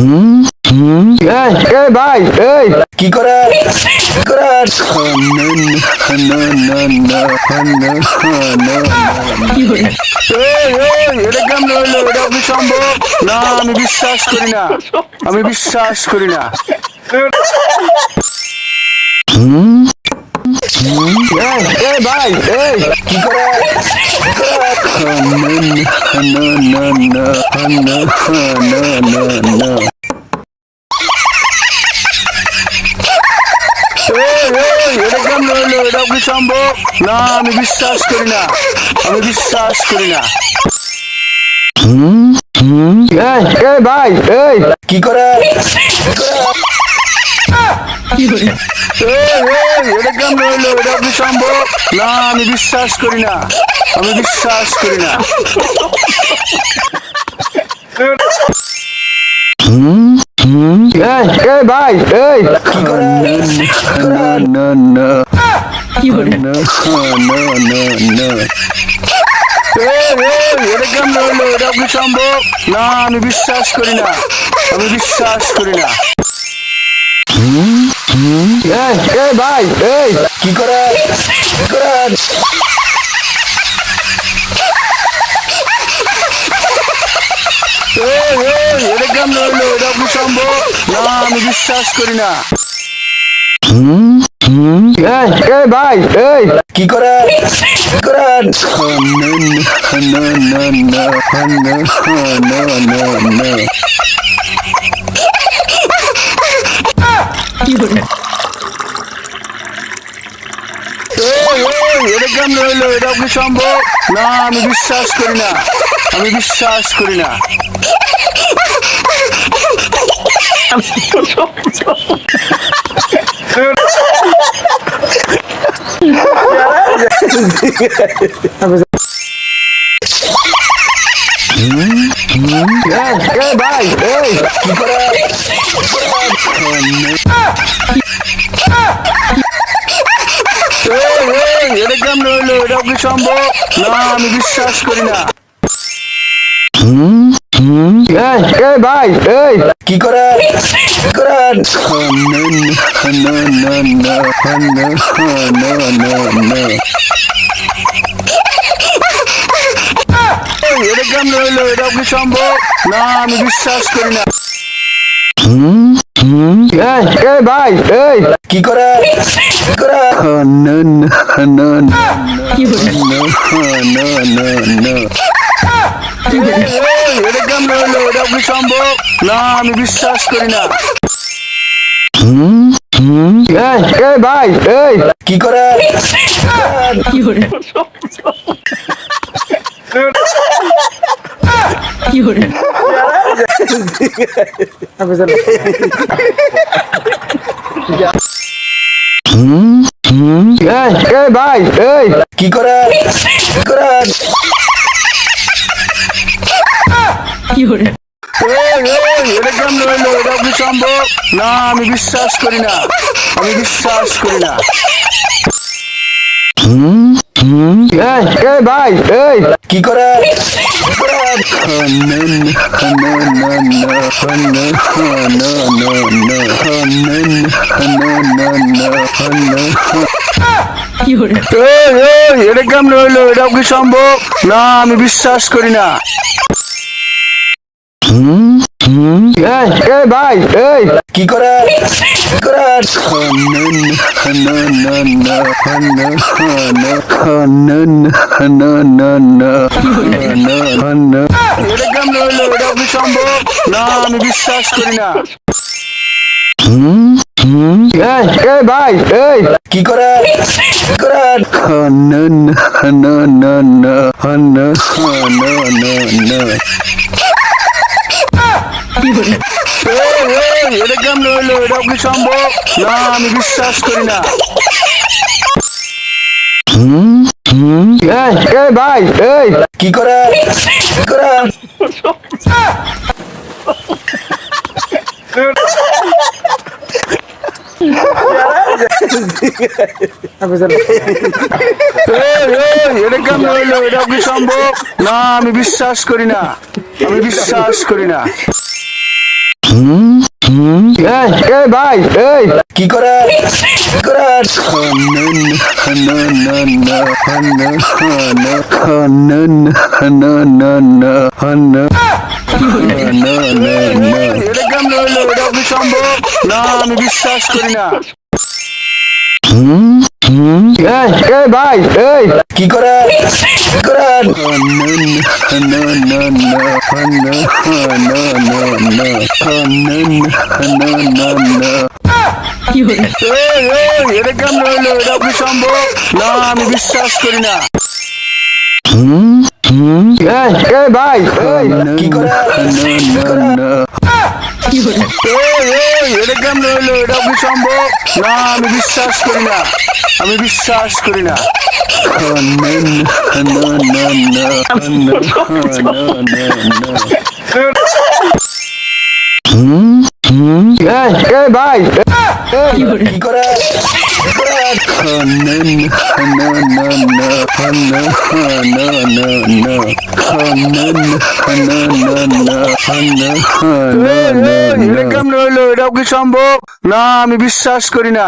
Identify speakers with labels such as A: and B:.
A: এই এই ভাই এই
B: কি কি
A: না আমি বিশ্বাস করি না আমি বিশ্বাস করি না এই, এই ভাই এই
B: কি করেন কি করেন
A: এই, এই, এটা কেমন হইল এটা কি সম্ভব? না আমি বিশ্বাস করি না। আমি বিশ্বাস করি না। এই, এই ভাই এই।
B: কি করেন কি করেন
A: এই, এই, এটা কেমন হইল এটা কি সম্ভব? না আমি বিশ্বাস করি না। আমি বিশ্বাস করি না। এই, এই ভাই এই।
B: কি করেন কি করেন
A: এই, এই, এটা কেমন হইল এটা কি সম্ভব না আমি বিশ্বাস করি না আমি বিশ্বাস করি না এই, এই ভাই এই।
B: কি করেন কি করেন
A: এই, এই, এটা এটা না আমি বিশ্বাস করি না। ভাই এই।
B: কি করেন? কি করেন?
A: কেমন হইল? এটা কি সম্ভব? না আমি বিশ্বাস করি না। আমি বিশ্বাস করি না। ভাই এই
B: কি করেন
A: এই, এই, এটা কেমন হইল এটা কি সম্ভব না আমি বিশ্বাস করি না ভাই এই
B: কি করেন কি করেন
A: এই, এটা কেমন হইল? এটা কি সম্ভব? না আমি বিশ্বাস করি না। এই, এই ভাই এই।
B: কি করেন কি করেন
A: এই, এটা কেমন হইল? এটা কি সম্ভব? না আমি বিশ্বাস করি না। এই, এই ভাই এই।
B: কি করেন কি করেন
A: ভাই এই।
B: কি করেন? কি
A: এটা কি সম্ভব? না আমি বিশ্বাস করি না। আমি বিশ্বাস করি না। এই, এই ভাই এই।
B: কি করেন কি করেন
A: এই, এই, এটা কেমন হইল? এটা কি সম্ভব? না আমি বিশ্বাস করি না। এই, ভাই এই
B: কি করেন কি করেন
A: এটা কেমন হইল এটা কি সম্ভব না আমি বিশ্বাস করি না এই, এই ভাই এই
B: কি করেন কি করেন
A: এই, এই, এটা কেমন হইল এটা কি সম্ভব না আমি বিশ্বাস করি না ভাই এই
B: কি করেন কি
A: এই, এটা কি সম্ভব না আমি বিশ্বাস করি না আমি বিশ্বাস করি না ভাই এই
B: কি করেন কি করেন
A: এটা কেমন হইল এটা কি সম্ভব না আমি বিশ্বাস করি না এই এই ভাই এই
B: কি করেন কি করেন
A: এই, এই, এটা কেমন হইল এটা কি সম্ভব না আমি বিশ্বাস করি না এই এই ভাই এই
B: কি করেন কি করেন
A: এই, এই, এটা কেমন হইল? এটা কি সম্ভব? না আমি বিশ্বাস করি না। আমি বিশ্বাস করি না। ভাই।
B: কি করেন কি করেন
A: এটা কেমন হইল এটাও কি সম্ভব না আমি বিশ্বাস করি না